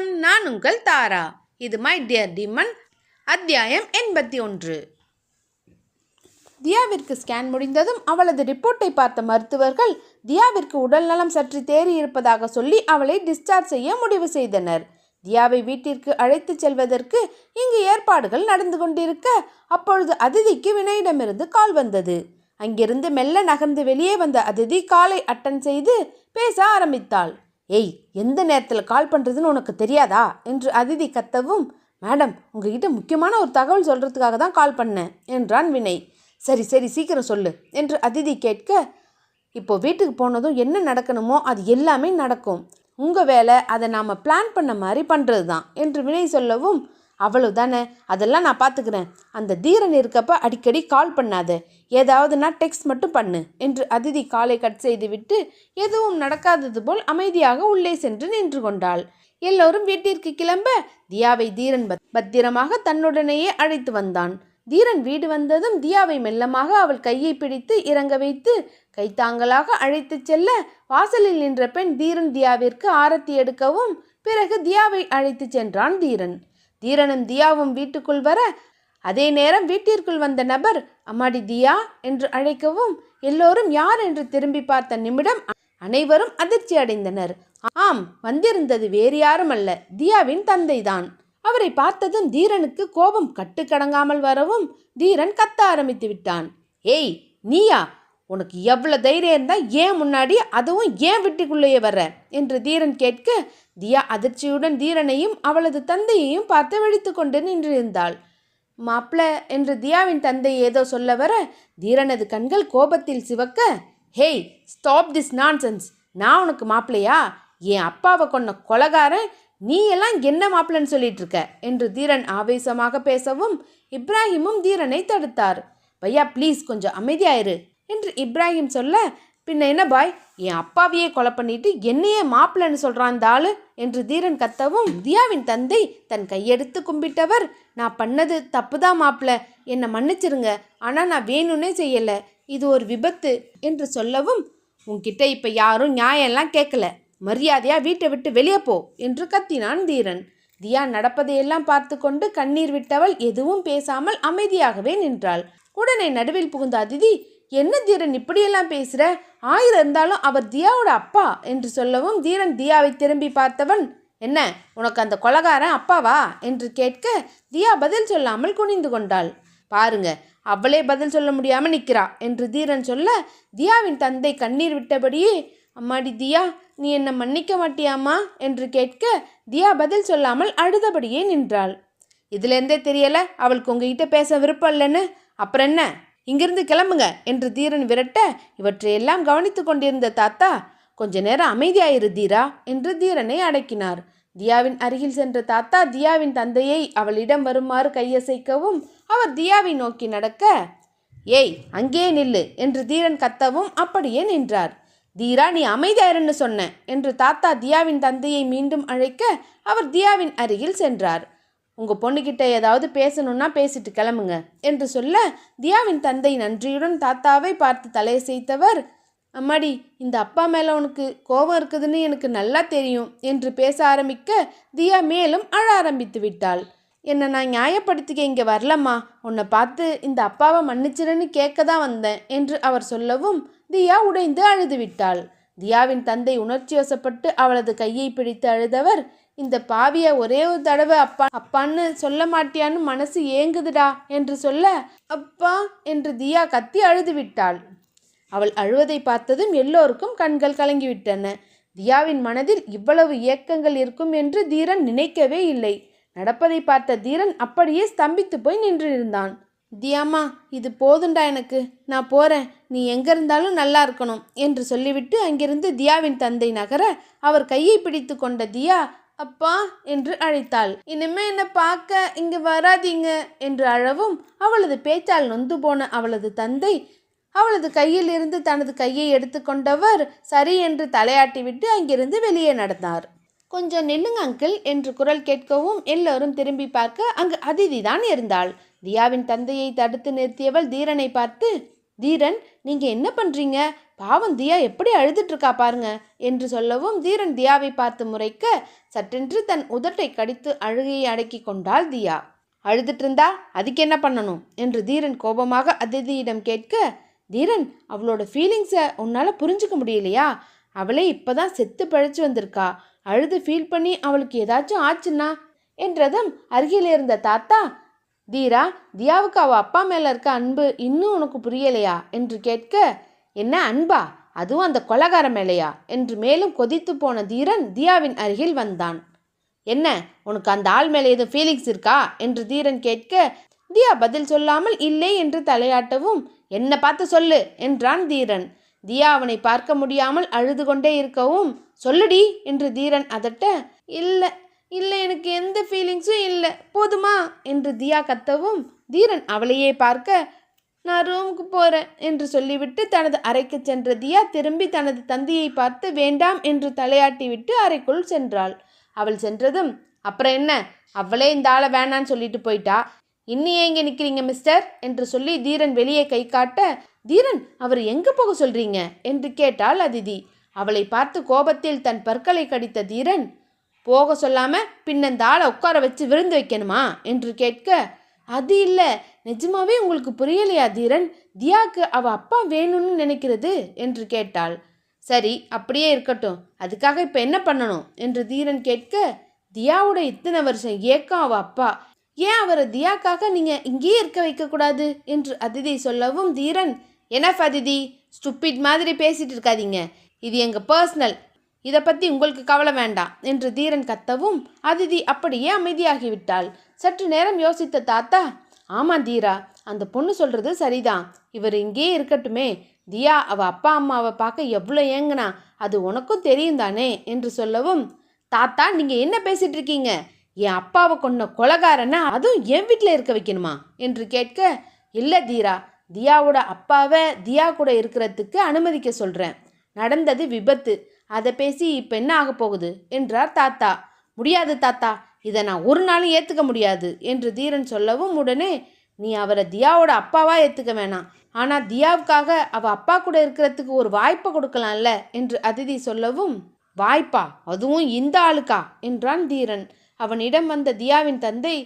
வணக்கம் நான் உங்கள் தாரா. இது மை டியர் டிமன் அத்தியாயம் எண்பத்தி ஒன்று. தியாவிற்கு ஸ்கேன் முடிந்ததும் அவளது ரிப்போர்ட்டை பார்த்த மருத்துவர்கள் தியாவிற்கு உடல்நலம் சற்று தேறி இருப்பதாக சொல்லி அவளை டிஸ்சார்ஜ் செய்ய முடிவு செய்தனர். தியாவை வீட்டிற்கு அழைத்துச் செல்வதற்கு இங்கு ஏற்பாடுகள் நடந்து கொண்டிருக்க அப்பொழுது அதிதிக்கு வினயிடமிருந்து கால் வந்தது. அங்கிருந்து மெல்ல நகர்ந்து வெளியே வந்த அதிதி காலை அட்டன் செய்து பேச ஆரம்பித்தாள். ஏய் எந்த நேரத்தில் கால் பண்ணுறதுன்னு உனக்கு தெரியாதா? என்று அதிதி கத்தவும் மேடம் உங்ககிட்ட முக்கியமான ஒரு தகவல் சொல்கிறதுக்காக தான் கால் பண்ணேன் என்றான் வினய். சரி சரி சீக்கிரம் சொல்லு என்று அதிதி கேட்க இப்போ வீட்டுக்கு போனதும் என்ன நடக்கணுமோ அது எல்லாமே நடக்கும். உங்கள் வேலை அதை நாம் பிளான் பண்ண மாதிரி பண்ணுறது தான் என்று வினய் சொல்லவும் அவ்வளவுதானே அதெல்லாம் நான் பார்த்துக்கிறேன் அந்த தீரன் இருக்கப்ப அடிக்கடி கால் பண்ணாத. ஏதாவதுனா டெக்ஸ்ட் மட்டும் பண்ணு என்று அதிதி காலை கட் செய்துவிட்டு எதுவும் நடக்காதது போல் அமைதியாக உள்ளே சென்று நின்று கொண்டாள். எல்லோரும் வீட்டிற்கு கிளம்ப தியாவை தீரன் பத்- பத்திரமாக தன்னுடனேயே அழைத்து வந்தான். தீரன் வீடு வந்ததும் தியாவை மெல்லமாக அவள் கையை பிடித்து இறங்க வைத்து கைத்தாங்கலாக அழைத்துச் செல்ல வாசலில் நின்ற பெண் தீரன் தியாவிற்கு ஆரத்தி எடுக்கவும் பிறகு தியாவை அழைத்துச் சென்றான் தீரன். தீரனும் தியாவும் வீட்டுக்குள் வர அதே நேரம் வீட்டிற்குள் வந்த நபர் அம்மாடி தியா என்று அழைக்கவும் எல்லோரும் யார்? என்று திரும்பி பார்த்த நிமிடம் அனைவரும் அதிர்ச்சி அடைந்தனர். ஆம் வந்திருந்தது வேறு யாரும் அல்ல தியாவின் தந்தைதான். அவரை பார்த்ததும் தீரனுக்கு கோபம் கட்டுக்கடங்காமல் வரவும் தீரன் கத்த ஆரம்பித்து விட்டான். ஏய் நீயா? உனக்கு எவ்வளோ தைரியம் இருந்தால் ஏன் முன்னாடி அதுவும் ஏன் வீட்டுக்குள்ளேயே வர்ற என்று தீரன் கேட்க தியா அதிர்ச்சியுடன் தீரனையும் அவளது தந்தையையும் பார்த்து விழித்து கொண்டு நின்றிருந்தாள். மாப்பிள என்று தியாவின் தந்தை ஏதோ சொல்ல வர தீரனது கண்கள் கோபத்தில் சிவக்க ஹேய் ஸ்டாப் திஸ் நான்சென்ஸ். நான் உனக்கு மாப்பிளையா என் அப்பாவை கொன்ன கொலகாரன் நீ எல்லாம் என்ன மாப்பிள்ளன்னு சொல்லிட்டு இருக்க? என்று தீரன் ஆவேசமாக பேசவும் இப்ராஹிமும் தீரனை தடுத்தார். பையா ப்ளீஸ் கொஞ்சம் அமைதியாயிரு என்று இப்ராஹிம் சொல்ல பின்ன என்ன பாய்? என் அப்பாவையே கொலை பண்ணிட்டு என்னையே மாப்பிள்ளன்னு சொல்கிறான் இந்த ஆளு என்று தீரன் கத்தவும் தியாவின் தந்தை தன் கையெடுத்து கும்பிட்டவர். நான் பண்ணது தப்புதான் மாப்பிள்ள. என்னை மன்னிச்சிருங்க. ஆனால் நான் வேணும்னே செய்யலை. இது ஒரு விபத்து என்று சொல்லவும் உன்கிட்ட இப்போ யாரும் நியாயம்லாம் கேட்கல மரியாதையாக வீட்டை விட்டு வெளியே போ என்று கத்தினான் தீரன். தியா நடப்பதையெல்லாம் பார்த்து கொண்டு கண்ணீர் விட்டவள் எதுவும் பேசாமல் அமைதியாகவே நின்றாள். உடனே நடுவில் புகுந்த அதிதி என்ன தீரன் இப்படியெல்லாம் பேசுகிற ஆயிரம் இருந்தாலும் அவர் தியாவோட அப்பா என்று சொல்லவும் தீரன் தியாவை திரும்பி பார்த்தவன் என்ன உனக்கு அந்த கொலகாரன் அப்பாவா? என்று கேட்க தியா பதில் சொல்லாமல் குனிந்து கொண்டாள். பாருங்க அவளே பதில் சொல்ல முடியாமல் நிற்கிறா என்று தீரன் சொல்ல தியாவின் தந்தை கண்ணீர் விட்டபடியே அம்மாடி தியா நீ என்னை மன்னிக்க மாட்டியாமா என்று கேட்க தியா பதில் சொல்லாமல் அழுதபடியே நின்றாள். இதுலேருந்தே தெரியலை அவளுக்கு உங்ககிட்ட பேச விருப்பம் இல்லைன்னு அப்புறம் என்ன? இங்கிருந்து கிளம்புங்க என்று தீரன் விரட்ட இவற்றையெல்லாம் கவனித்து கொண்டிருந்த தாத்தா கொஞ்ச நேரம் அமைதியாயிரு தீரா என்று தீரனை அடக்கினார். தியாவின் அருகில் சென்ற தாத்தா தியாவின் தந்தையை அவளிடம் வருமாறு கையசைக்கவும் அவர் தியாவை நோக்கி நடக்க ஏய் அங்கே நில்லு என்று தீரன் கத்தவும் அப்படியே நின்றார். தீரா நீ அமைதியாயிருன்னு சொன்ன என்று தாத்தா தியாவின் தந்தையை மீண்டும் அழைக்க அவர் தியாவின் அருகில் சென்றார். உங்கள் பொண்ணுக்கிட்ட ஏதாவது பேசணும்னா பேசிட்டு கிளம்புங்க என்று சொல்ல தியாவின் தந்தை நன்றியுடன் தாத்தாவை பார்த்து தலையசைத்தவர் அம்மாடி இந்த அப்பா மேலே உனக்கு கோபம் இருக்குதுன்னு எனக்கு நல்லா தெரியும் என்று பேச ஆரம்பிக்க தியா மேலும் அழ ஆரம்பித்து விட்டாள். என்னை நான் நியாயப்படுத்திக்க இங்கே வரலம்மா. உன்னை பார்த்து இந்த அப்பாவை மன்னிச்சிருன்னு கேட்க தான் வந்தேன் என்று அவர் சொல்லவும் தியா உடைந்து அழுது விட்டாள். தியாவின் தந்தை உணர்ச்சி வசப்பட்டு அவளது கையை பிடித்து அழுதவர் இந்த பாவிய ஒரே ஒரு தடவை அப்பா அப்பான்னு சொல்ல மாட்டியான்னு மனசு ஏங்குதுடா என்று சொல்ல அப்பா என்று தியா கத்தி அழுது விட்டாள் அவள் அழுவதை பார்த்ததும் எல்லோருக்கும் கண்கள் கலங்கிவிட்டன. தியாவின் மனதில் இவ்வளவு ஏக்கங்கள் இருக்கும் என்று தீரன் நினைக்கவே இல்லை. நடப்பதை பார்த்த தீரன் அப்படியே ஸ்தம்பித்து போய் நின்றிருந்தான். தியாமா இது போதுண்டா எனக்கு. நான் போறேன். நீ எங்கே இருந்தாலும் நல்லா இருக்கணும் என்று சொல்லிவிட்டு அங்கிருந்து தியாவின் தந்தை நகர அவர் கையை பிடித்து கொண்ட தியா அப்பா என்று அழைத்தாள். இனிமே என்னை பார்க்க இங்கு வராதீங்க என்று அழவும் அவளது பேச்சால் நொந்து போன அவளது தந்தை. அவளது கையில் இருந்து தனது கையை எடுத்துக்கொண்டவர் சரி என்று தலையாட்டிவிட்டு அங்கிருந்து வெளியே நடந்தார். கொஞ்சம் நில்லுங்க அங்கிள் என்று குரல் கேட்கவும் எல்லோரும் திரும்பி பார்க்க அங்கு அதிதி தான் இருந்தாள். தியாவின் தந்தையை தடுத்து நிறுத்தியவள் தீரனை பார்த்து தீரன் நீங்க என்ன பண்றீங்க? பாவம் தியா எப்படி அழுதுட்டு இருக்கா பாருங்க என்று சொல்லவும் தீரன் தியாவை பார்த்து முறைக்க சட்டென்று தன் உதட்டை கடித்து அழுகையை அடக்கி கொண்டாள் தியா. அழுதுட்டு இருந்தா அதுக்கு என்ன பண்ணணும் என்று தீரன் கோபமாக அதிதியிடம் கேட்க தீரன் அவளோட ஃபீலிங்ஸை உன்னால் புரிஞ்சுக்க முடியலையா? அவளே இப்பதான் செத்து பழைச்சு வந்திருக்கா. அழுது ஃபீல் பண்ணி அவளுக்கு ஏதாச்சும் ஆச்சுன்னா? என்றதும் அருகில் இருந்த தாத்தா தீரா தியாவுக்கு அவள் அப்பா மேலே இருக்க அன்பு இன்னும் உனக்கு புரியலையா? என்று கேட்க என்ன அன்பா? அதுவும் அந்த கொலகார மேலையா? என்று மேலும் கொதித்து போன தீரன் தியாவின் அருகில் வந்தான். என்ன உனக்கு அந்த ஆள் மேலே எதுவும் ஃபீலிங்ஸ் இருக்கா? என்று தீரன் கேட்க தியா பதில் சொல்லாமல் இல்லை என்று தலையாட்டவும் என்ன பார்த்து சொல்லு என்றான் தீரன். தியா அவனை பார்க்க முடியாமல் அழுது கொண்டே இருக்கவும் சொல்லுடி என்று தீரன் அதட்ட இல்லை இல்லை எனக்கு எந்த ஃபீலிங்ஸும் இல்லை. போதுமா? என்று தியா கத்தவும் தீரன் அவளையே பார்க்க நான் ரூமுக்கு போகிறேன் என்று சொல்லிவிட்டு தனது அறைக்கு சென்ற தியா திரும்பி தனது தந்தையை பார்த்து வேண்டாம் என்று தலையாட்டிவிட்டு அறைக்குள் சென்றாள். அவள் சென்றதும் அப்புறம் என்ன? அவளே இந்த ஆளை வேணான்னு சொல்லிட்டு போயிட்டா? இன்னி எங்கே நிற்கிறீங்க மிஸ்டர்? என்று சொல்லி தீரன் வெளியே கை காட்ட தீரன் அவர் எங்கே போக சொல்கிறீங்க என்று கேட்டாள் அதிதி. அவளை பார்த்து கோபத்தில் தன் பற்களை கடித்த தீரன் போக சொல்லாமல் பின்னந்தாளை ஆளை உட்கார வச்சு விருந்து வைக்கணுமா? என்று கேட்க அது இல்லை. நிஜமாவே உங்களுக்கு புரியலையா தீரன்? தியாக்கு அவ அப்பா வேணும்னு நினைக்கிறது? என்று கேட்டாள். சரி அப்படியே இருக்கட்டும். அதுக்காக இப்போ என்ன பண்ணணும்? என்று தீரன் கேட்க தியாவோட இத்தனை வருஷம் ஏக்கம் அவ அப்பா. ஏன் அவரை தியாக்காக நீங்க இங்கேயே இருக்க வைக்கக்கூடாது? என்று அதிதி சொல்லவும் தீரன் என்ன அதிதி ஸ்டுப்பிட் மாதிரி பேசிட்டு இருக்காதீங்க. இது எங்க பர்சனல் இதை பற்றி உங்களுக்கு கவலை வேண்டாம் என்று தீரன் கத்தவும் அதிதி அப்படியே அமைதியாகிவிட்டாள். சற்று நேரம் யோசித்த தாத்தா ஆமாம் தீரா அந்த பொண்ணு சொல்கிறது சரிதான். இவர் இங்கேயே இருக்கட்டுமே. தியா அவள் அப்பா அம்மாவை பார்க்க எவ்வளோ ஏங்குனா அது உனக்கும் தெரியும் தானே? என்று சொல்லவும் தாத்தா நீங்கள் என்ன பேசிகிட்டு இருக்கீங்க? என் அப்பாவை கொன்ன கொலகாரனை அதுவும் என் வீட்டில் இருக்க வைக்கணுமா? என்று கேட்க இல்லை தீரா தியாவோட அப்பாவை தியா கூட இருக்கிறதுக்கு அனுமதிக்க சொல்கிறேன் நடந்தது விபத்து. அதை பேசி இப்போ என்ன ஆக போகுது? என்றார் தாத்தா. முடியாது தாத்தா. இதை நான் ஒரு நாளும் ஏற்றுக்க முடியாது என்று தீரன் சொல்லவும் உடனே நீ அவரை தியாவோட அப்பாவா ஏற்றுக்க வேணாம். ஆனால் தியாவுக்காக அவ அப்பா கூட இருக்கிறதுக்கு ஒரு வாய்ப்பை கொடுக்கலாம்ல என்று அதிதி சொல்லவும் வாய்ப்பா? அதுவும் இந்த ஆளுக்கா? என்றான் தீரன். அவனிடம் வந்த தியாவின் தந்தை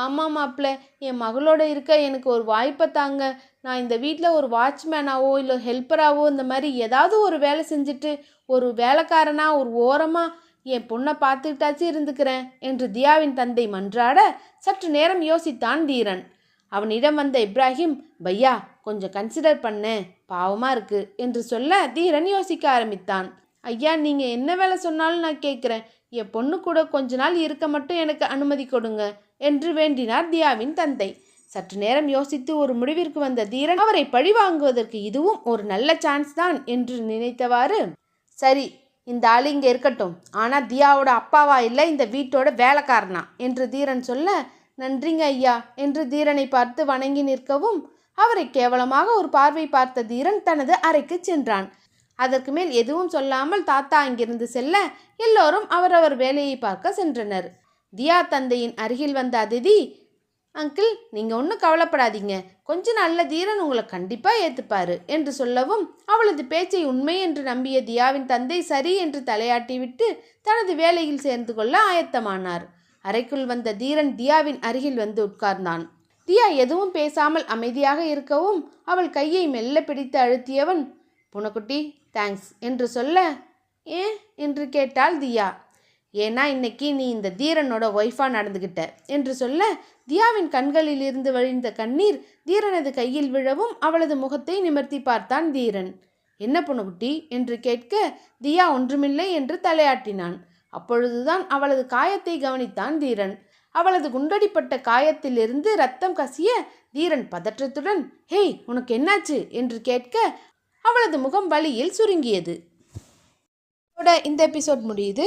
ஆமாம் மாப்பிள்ள என் மகளோட இருக்க எனக்கு ஒரு வாய்ப்பை தாங்க. நான் இந்த வீட்டில் ஒரு வாட்ச்மேனாவோ இல்லை ஹெல்ப்பராகவோ இந்த மாதிரி ஏதாவது ஒரு வேலை செஞ்சுட்டு ஒரு வேலைக்காரனாக ஒரு ஓரமாக என் பொண்ணை பார்த்துக்கிட்டாச்சு இருந்துக்கிறேன் என்று தியாவின் தந்தை மன்றாட சற்று நேரம் யோசித்தான் தீரன் அவனிடம் வந்த இப்ராஹிம் பையா கொஞ்சம் கன்சிடர் பண்ணு பாவமாக இருக்குது என்று சொல்ல தீரன் யோசிக்க ஆரம்பித்தான். ஐயா நீங்கள் என்ன வேலை சொன்னாலும் நான் கேட்குறேன். என் பொண்ணு கூட கொஞ்ச நாள் இருக்க மட்டும் எனக்கு அனுமதி கொடுங்க. என்று வேண்டினார் தியாவின் தந்தை. சற்று நேரம் யோசித்து ஒரு முடிவிற்கு வந்த தீரன் அவரை பழிவாங்குவதற்கு இதுவும் ஒரு நல்ல சான்ஸ் தான் என்று நினைத்தவாறு சரி இந்த ஆள் இங்கே இருக்கட்டும். ஆனால் தியாவோட அப்பாவா இல்லை இந்த வீட்டோட வேலைக்காரனா? என்று தீரன் சொல்ல நன்றிங்க ஐயா என்று தீரனை பார்த்து வணங்கி நிற்கவும் அவரை கேவலமாக ஒரு பார்வை பார்த்த தீரன் தனது அறைக்கு சென்றான். அதற்கு மேல் எதுவும் சொல்லாமல் தாத்தா அங்கிருந்து செல்ல எல்லோரும் அவரவர் வேலையை பார்க்க சென்றனர். தியா தந்தையின் அருகில் வந்த அதிதி அங்கிள் நீங்கள் ஒன்றும் கவலைப்படாதீங்க. கொஞ்ச நல்ல தீரன் உங்களை கண்டிப்பாக ஏற்றுப்பாரு என்று சொல்லவும் அவளது பேச்சை உண்மை என்று நம்பிய தியாவின் தந்தை சரி என்று தலையாட்டிவிட்டு தனது வேலையில் சேர்ந்து கொள்ள ஆயத்தமானார். அறைக்குள் வந்த தீரன் தியாவின் அருகில் வந்து உட்கார்ந்தான். தியா எதுவும் பேசாமல் அமைதியாக இருக்கவும் அவள் கையை மெல்ல பிடித்து அழுத்தியவன் புனக்குட்டி தேங்க்ஸ் என்று சொல்ல ஏன்? என்று கேட்டாள் தியா. ஏன்னா இன்னைக்கு நீ இந்த தீரனோட ஒய்ஃபாக நடந்துக்கிட்ட என்று சொல்ல தியாவின் கண்களில் இருந்து வழிந்த கண்ணீர் தீரனது கையில் விழவும் அவளது முகத்தை நிமிர்த்தி பார்த்தான் தீரன். என்ன புனகுட்டி என்று கேட்க தியா ஒன்றுமில்லை என்று தலையாட்டினான். அப்பொழுதுதான் அவளது காயத்தை கவனித்தான் தீரன். அவளது குண்டடிப்பட்ட காயத்திலிருந்து ரத்தம் கசிய தீரன் பதற்றத்துடன் ஹேய் உனக்கு என்னாச்சு? என்று கேட்க அவளது முகம் வலியில் சுருங்கியது. இந்த எபிசோட் முடியுது.